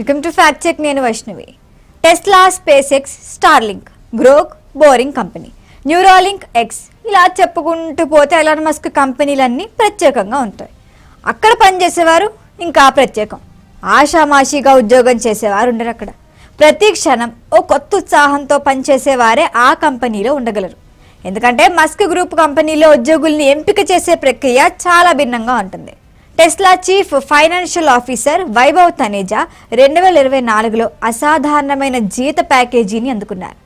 Welcome to fact check నేను Vaishnavi. Tesla SpaceX Starlink Grok Boring Company Neuralink X ఇలా చెప్పుకుంటూ పోతే Elon Musk కంపెనీలన్నీ ప్రత్యేకంగా ఉంటాయి. అక్కడ పనిచేసేవారు ఇంకా ప్రత్యేకం. ఆషామాషిగా ఉద్యోగం చేసేవారు ఉండరు అక్కడ. ప్రతి క్షణం ఓ కొత్త ఉత్సాహంతో పనిచేసేవారే ఆ కంపెనీలో ఉండగలరు. ఎందుకంటే మస్క్ గ్రూప్ కంపెనీలో ఉద్యోగుల్ని ఎంపిక చేసే ప్రక్రియ చాలా భిన్నంగా ఉంటుంది. Tesla chief financial officer Vaibhav Taneja రెండు వేల ఇరవై నాలుగులో అసాధారణమైన జీత ప్యాకేజీని అందుకున్నారు.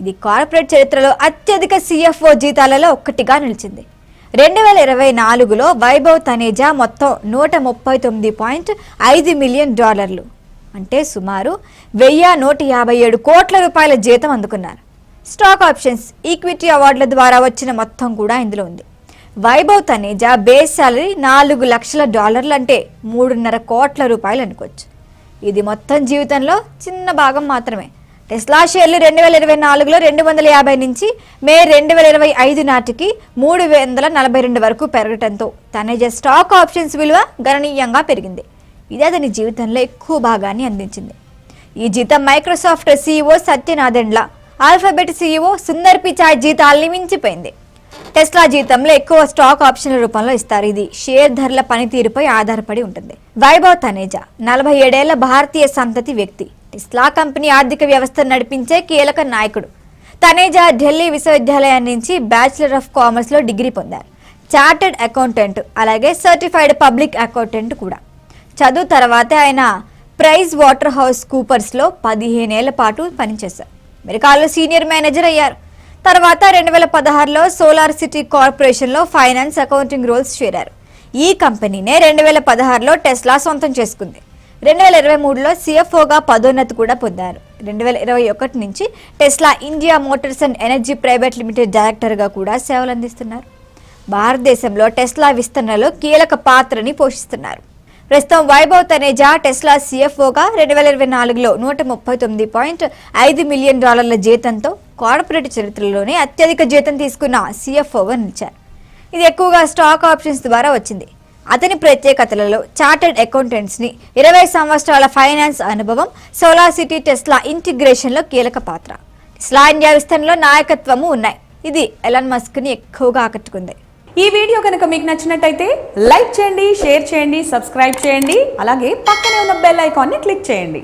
ఇది కార్పొరేట్ చరిత్రలో అత్యధిక సిఎఫ్ఓ జీతాలలో ఒక్కటిగా నిలిచింది. రెండు వేల ఇరవై నాలుగులో వైభవ్ తనేజా మొత్తం నూట ముప్పై తొమ్మిది పాయింట్ ఐదు మిలియన్ డాలర్లు అంటే సుమారు వెయ్యి నూట యాభై ఏడు కోట్ల రూపాయల జీతం అందుకున్నారు. స్టాక్ ఆప్షన్స్ ఈక్విటీ అవార్డుల ద్వారా వచ్చిన మొత్తం కూడా ఇందులో ఉంది. వైభవ్ తనేజా బేస్ సాలరీ నాలుగు లక్షల డాలర్లు అంటే మూడున్నర కోట్ల రూపాయలు అనుకోవచ్చు. ఇది మొత్తం జీవితంలో చిన్న భాగం మాత్రమే. టెస్లా షేర్లు రెండు వేల ఇరవై నాలుగులో రెండు వందల యాభై నుంచి మే రెండు వేల ఇరవై ఐదు నాటికి మూడు వందల నలభై రెండు వరకు పెరగటంతో తనేజా స్టాక్ ఆప్షన్స్ విలువ గణనీయంగా పెరిగింది. ఇది అతని జీవితంలో ఎక్కువ భాగాన్ని అందించింది. ఈ జీతం Microsoft CEO Satya Nadella Alphabet CEO Sundar Pichai జీతాల్ని మించిపోయింది. టెస్లా జీతంలో ఎక్కువ స్టాక్ ఆప్షన్ల రూపంలో ఇస్తారు. ఇది షేర్ ధరల పనితీరుపై ఆధారపడి ఉంటుంది. వైభవ్ తనేజా నలభై ఏడేళ్ళ భారతీయ సంతతి వ్యక్తి. టెస్లా కంపెనీ ఆర్థిక వ్యవస్థను నడిపించే కీలక నాయకుడు. తనేజా ఢిల్లీ విశ్వవిద్యాలయం నుంచి బ్యాచిలర్ ఆఫ్ కామర్స్లో డిగ్రీ పొందారు. చార్టెడ్ అకౌంటెంట్ అలాగే సర్టిఫైడ్ పబ్లిక్ అకౌంటెంట్ కూడా. చదువు తర్వాత ఆయన ప్రైజ్ వాటర్ హౌస్ కూపర్స్లో పదిహేనేళ్ళ పాటు పనిచేశారు. అమెరికాలో సీనియర్ మేనేజర్ అయ్యారు. తర్వాత రెండు వేల పదహారులో సోలార్ సిటీ కార్పొరేషన్లో ఫైనాన్స్ అకౌంటింగ్ రోల్స్ చేరారు. ఈ కంపెనీనే రెండు వేల పదహారులో టెస్లా సొంతం చేసుకుంది. రెండు వేల ఇరవై మూడులో సిఎఫ్ఓగా పదోన్నతి కూడా పొందారు. రెండు వేల ఇరవై ఒకటి నుంచి Tesla India Motors and Energy Private Limited డైరెక్టర్గా కూడా సేవలు అందిస్తున్నారు. భారతదేశంలో టెస్లా విస్తరణలో కీలక పాత్రని పోషిస్తున్నారు. ప్రస్తుతం వైభవ్ తనేజా టెస్లా సిఎఫ్ఓగా రెండు వేల ఇరవై నాలుగులో నూట ముప్పై తొమ్మిది పాయింట్ ఐదు మిలియన్ డాలర్ల జీతంతో కార్పొరేట్ చరిత్రలోనే అత్యధిక జీతం తీసుకున్న సీఎఫ్ఓగా నిలిచారు. ఇది ఎక్కువగా స్టాక్ ఆప్షన్స్ ద్వారా వచ్చింది. అతని ప్రత్యేకతలలో చార్టర్డ్ అకౌంటెంట్స్ని ఇరవై సంవత్సరాల ఫైనాన్స్ అనుభవం సోలార్ సిటీ టెస్లా ఇంటిగ్రేషన్లో కీలక పాత్ర. టెస్లా ఇండియా విస్తరణలో నాయకత్వము ఉన్నాయి. ఇది ఎలాన్ మస్క్ని ఎక్కువగా ఆకట్టుకుంది. ఈ వీడియో కనుక మీకు నచ్చినట్టయితే లైక్ చేయండి షేర్ చేయండి సబ్స్క్రైబ్ చేయండి అలాగే పక్కనే ఉన్న బెల్ ఐకాన్ని క్లిక్ చేయండి.